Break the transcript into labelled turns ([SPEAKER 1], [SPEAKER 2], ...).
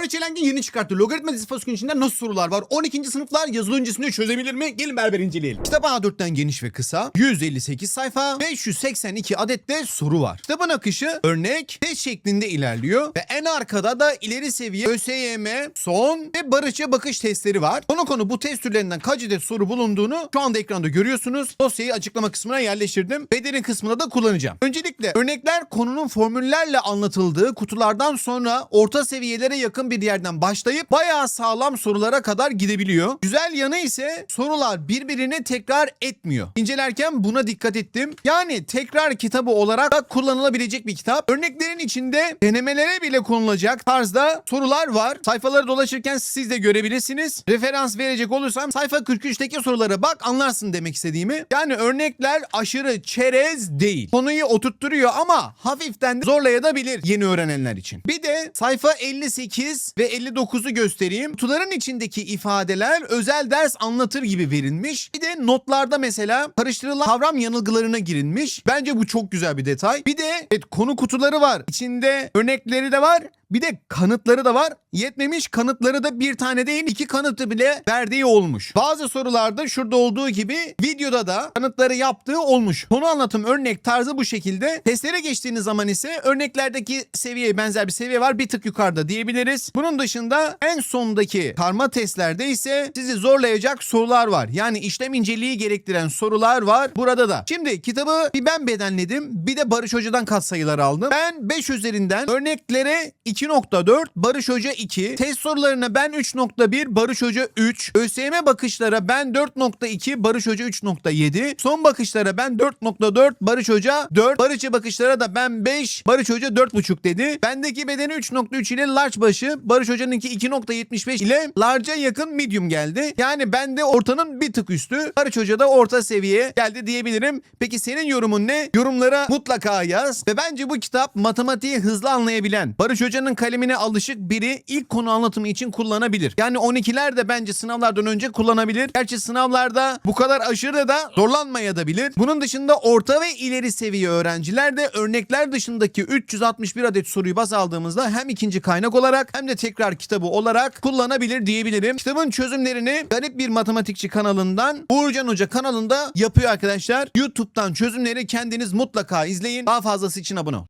[SPEAKER 1] Barış Elengin yeni çıkarttı. Logaritma dizisi fasikülün içinde nasıl sorular var? 12. sınıflar yazılı öncesinde çözebilir mi? Gelin beraber inceleyelim. Kitap A4'ten geniş ve kısa. 158 sayfa. 582 adette soru var. Kitabın akışı örnek test şeklinde ilerliyor. Ve en arkada da ileri seviye ÖSYM, son ve barışça bakış testleri var. Konu konu bu test türlerinden kaç adet soru bulunduğunu şu anda ekranda görüyorsunuz. Dosyayı açıklama kısmına yerleştirdim. Bederin kısmına da kullanacağım. Öncelikle örnekler konunun formüllerle anlatıldığı kutulardan sonra orta seviyelere yakın bir yerden başlayıp bayağı sağlam sorulara kadar gidebiliyor. Güzel yanı ise sorular birbirini tekrar etmiyor. İncelerken buna dikkat ettim. Yani tekrar kitabı olarak da kullanılabilecek bir kitap. Örneklerin içinde denemelere bile konulacak tarzda sorular var. Sayfaları dolaşırken siz de görebilirsiniz. Referans verecek olursam sayfa 43'teki sorulara bak anlarsın demek istediğimi. Yani örnekler aşırı çerez değil. Konuyu oturtturuyor ama hafiften zorlayabilir yeni öğrenenler için. Bir de sayfa 58 ve 59'u göstereyim. Kutuların içindeki ifadeler özel ders anlatır gibi verilmiş. Bir de notlarda mesela karıştırılan kavram yanılgılarına girilmiş. Bence bu çok güzel bir detay. Bir de evet, konu kutuları var. İçinde örnekleri de var. Bir de kanıtları da var. Yetmemiş kanıtları da bir tane değil iki kanıtı bile verdiği olmuş. Bazı sorularda şurada olduğu gibi videoda da kanıtları yaptığı olmuş. Konu anlatım örnek tarzı bu şekilde. Testlere geçtiğiniz zaman ise örneklerdeki seviyeye benzer bir seviye var. Bir tık yukarıda diyebiliriz. Bunun dışında en sondaki karma testlerde ise sizi zorlayacak sorular var. Yani işlem inceliği gerektiren sorular var burada da. Şimdi kitabı bir ben bedenledim bir de Barış Hoca'dan katsayılar aldım. Ben 5 üzerinden örneklere 2.4, Barış Hoca 2, test sorularına ben 3.1, Barış Hoca 3, ÖSYM bakışlara ben 4.2, Barış Hoca 3.7, son bakışlara ben 4.4, Barış Hoca 4, Barış'a bakışlara da ben 5, Barış Hoca 4.5 dedi. Bendeki bedeni 3.3 ile large başı, Barış Hoca'nınki 2.75 ile large'a yakın medium geldi. Yani bende ortanın bir tık üstü, Barış Hoca da orta seviye geldi diyebilirim. Peki senin yorumun ne? Yorumlara mutlaka yaz. Ve bence bu kitap matematiği hızlı anlayabilen, Barış Hoca'nın kalemine alışık biri ilk konu anlatımı için kullanabilir. Yani 12'ler de bence sınavlardan önce kullanabilir. Gerçi sınavlarda bu kadar aşırı da zorlanmaya da bilir. Bunun dışında orta ve ileri seviye öğrenciler de örnekler dışındaki 361 adet soruyu baz aldığımızda hem ikinci kaynak olarak hem de tekrar kitabı olarak kullanabilir diyebilirim. Kitabın çözümlerini garip bir matematikçi kanalından Uğurcan Hoca kanalında yapıyor arkadaşlar. YouTube'dan çözümleri kendiniz mutlaka izleyin. Daha fazlası için abone olun.